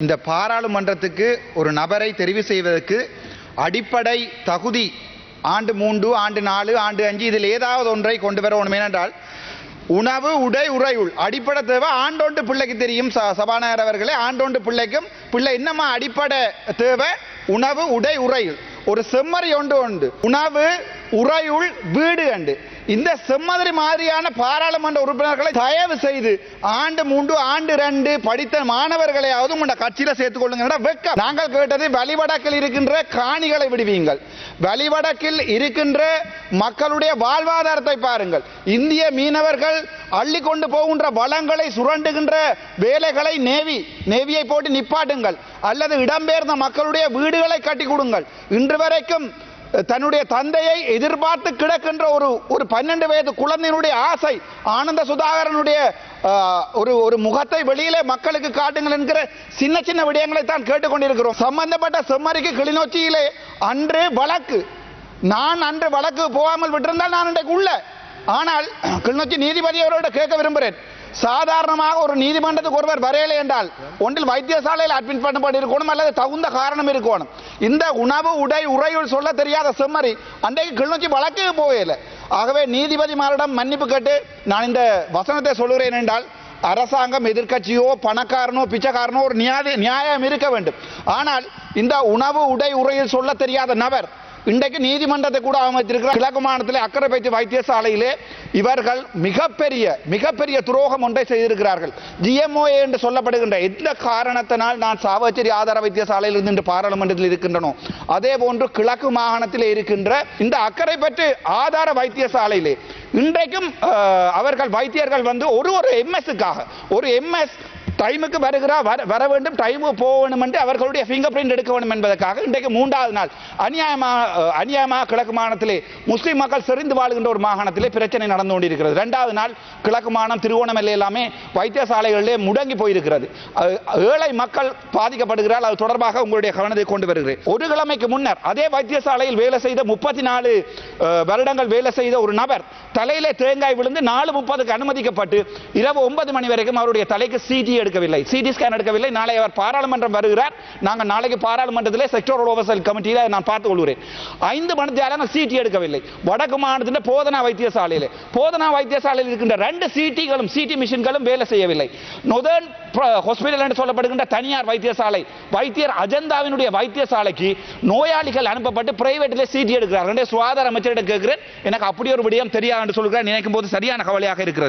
இந்த பாராளுமன்றத்துக்கு ஒரு நபரை தெரிவு செய்வதற்கு அடிப்படை தகுதி ஆண்டு மூன்று ஆண்டு நாலு ஆண்டு அஞ்சு இதில் ஏதாவது ஒன்றை கொண்டு வர வேணும் ஏனென்றால் உணவு உடை உறையுள் அடிப்படை தேவை ஆண்டோண்டு பிள்ளைக்கு தெரியும் ச- சபாநாயகர் அவர்களே ஆண்டோண்டு பிள்ளைக்கும் பிள்ளை என்னம்மா அடிப்படை தேவை? உணவு உடை உறையுள். ஒரு செம்மறி ஒன்று உண்டு. உணவு உறையுள் வீடு அண்டு இந்த செம்மதிரி மாதிரியான பாராளுமன்ற உறுப்பினர்களை தயவு செய்து ஆண்டு மூன்று ஆண்டு ரெண்டு படித்த மாணவர்களையாவது உங்களோட கட்சியில சேர்த்துக் கொள்ளுங்க வெக்க நாங்கள் கேட்டது வழிவடக்கில் இருக்கின்ற காணிகளை விடுவீங்கள். வழிவடக்கில் இருக்கின்ற மக்களுடைய வாழ்வாதாரத்தை பாருங்கள். இந்திய மீனவர்கள் அள்ளி கொண்டு போகின்ற வளங்களை சுரண்டுகின்ற வேலைகளை நேவி நேவியை போட்டு நிப்பாட்டுங்கள். அல்லது இடம்பெயர்ந்த மக்களுடைய வீடுகளை கட்டி கொடுங்கள். இன்று வரைக்கும் தன்னுடைய தந்தையை எதிர்பார்த்து கிடக்கின்ற ஒரு ஒரு பன்னெண்டு வயது குழந்தையினுடைய ஆசை ஆனந்த சுதாகரனுடைய ஒரு ஒரு முகத்தை வெளியிலே மக்களுக்கு காட்டுங்கள் என்கிற சின்ன சின்ன விடயங்களை தான் கேட்டுக்கொண்டிருக்கிறோம். சம்பந்தப்பட்ட செம்மறிக்கு கிளிநொச்சியிலே அன்று வழக்கு. நான் அன்று வழக்கு போகாமல் விட்டிருந்தால் நான் இன்றைக்கு உள்ள. ஆனால் கிளிநொச்சி நீதிபதி அவரோட கேட்க விரும்புகிறேன். சாதாரணமாக ஒரு நீதிமன்றத்துக்கு ஒருவர் வரையலை என்றால் ஒன்றில் வைத்தியசாலையில் அட்மிட் பண்ணப்பட்டு இருக்கணும் அல்லது தகுந்த காரணம் இருக்கணும். இந்த உணவு உடை உறையுள் சொல்ல தெரியாத செம்மறி அன்றைக்கு கிளிநொச்சி வழக்கு போகல. ஆகவே நீதிபதிமாரிடம் மன்னிப்பு கேட்டு நான் இந்த வசனத்தை சொல்கிறேன் என்றால் அரசாங்கம் எதிர்க்கட்சியோ பணக்காரனோ பிச்சைக்காரனோ ஒரு நியாய நியாயம் இருக்க வேண்டும். ஆனால் இந்த உணவு உடை உறையில் சொல்ல தெரியாத நபர் இன்றைக்கு நீதிமன்றத்தை கூட அமைத்திருக்கிறார் கிழக்கு மாநிலத்தில் அக்கறை பயிற்சி வைத்தியசாலையிலே இவர்கள் மிகப்பெரிய மிகப்பெரிய துரோகம் ஒன்றை செய்திருக்கிறார்கள். ஜிஎம்ஓஏ என்று சொல்லப்படுகின்ற எந்த காரணத்தினால் நான் சாவச்சேரி ஆதார வைத்தியசாலையில் இருந்து இன்று பாராளுமன்றத்தில் இருக்கின்றனோ அதே போன்று கிழக்கு மாகாணத்தில் இருக்கின்ற இந்த அக்கறை பற்றி ஆதார வைத்தியசாலையிலே இன்றைக்கும் அவர்கள் வைத்தியர்கள் வந்து ஒரு ஒரு எம்எஸ்க்காக ஒரு எம்எஸ் டைமுக்கு வருகிறா வர வர வேண்டும் டைமுக்கு போகணும் என்று அவர்களுடைய ஃபிங்கர் பிரிண்ட் எடுக்க வேண்டும் என்பதற்காக இன்றைக்கு மூன்றாவது நாள். அநியாயமாக அநியாயமாக கிழக்கு மாகாணத்திலே முஸ்லீம் மக்கள் செறிந்து வாழுகின்ற ஒரு மாகாணத்திலே பிரச்சனை நடந்து கொண்டிருக்கிறது. ரெண்டாவது நாள் கிழக்கு மாகாணம் திருவோணமலை எல்லாமே வைத்தியசாலைகளிலே முடங்கி போயிருக்கிறது. ஏழை மக்கள் பாதிக்கப்படுகிறார் அது தொடர்பாக உங்களுடைய கவனத்தை கொண்டு வருகிறேன். ஒரு கிழமைக்கு முன்னர் அதே வைத்தியசாலையில் வேலை செய்த முப்பத்தி நாலு வருடங்கள் வேலை செய்த ஒரு நபர் தலையிலே தேங்காய் விழுந்து நாலு முப்பதுக்கு அனுமதிக்கப்பட்டு இரவு ஒன்பது மணி வரைக்கும் அவருடைய தலைக்கு சிடி எடுக்கவில்லை. சிடி ஸ்கேன் எடுக்கவில்லை. நாளை அவர் பாராளுமன்றம் வருகிறார். நாங்கள் நாளைக்கு பாராளுமன்றத்திலே செக்டோரல் ஓவர்சல் கமிட்டியில் நான் பார்த்துக் கொள்கிறேன். ஐந்து மணித்தியால நான் சிடி எடுக்கவில்லை. வடக்கு மாநிலத்தின் போதனா வைத்தியசாலையில். போதனா வைத்தியசாலையில் இருக்கின்ற ரெண்டு சிடிகளும் சிடி மிஷின்களும் வேலை செய்யவில்லை. நொதர்ன் ஹாஸ்பிட்டல் என்று சொல்லப்படுகின்ற தனியார் வைத்தியசாலை வைத்தியர் அஜந்தாவினுடைய வைத்தியசாலைக்கு நோயாளிகள் அனுப்பப்பட்டு பிரைவேட்டில் சிடி எடுக்கிறார் சுகாதார அமைச்சரிடம் கேட்கிறேன். எனக்கு அப்படி ஒரு விடயம் தெரியாது என்று சொல்கிறார். நினைக்கும் போது சரியான கவலையாக இருக்கிறது.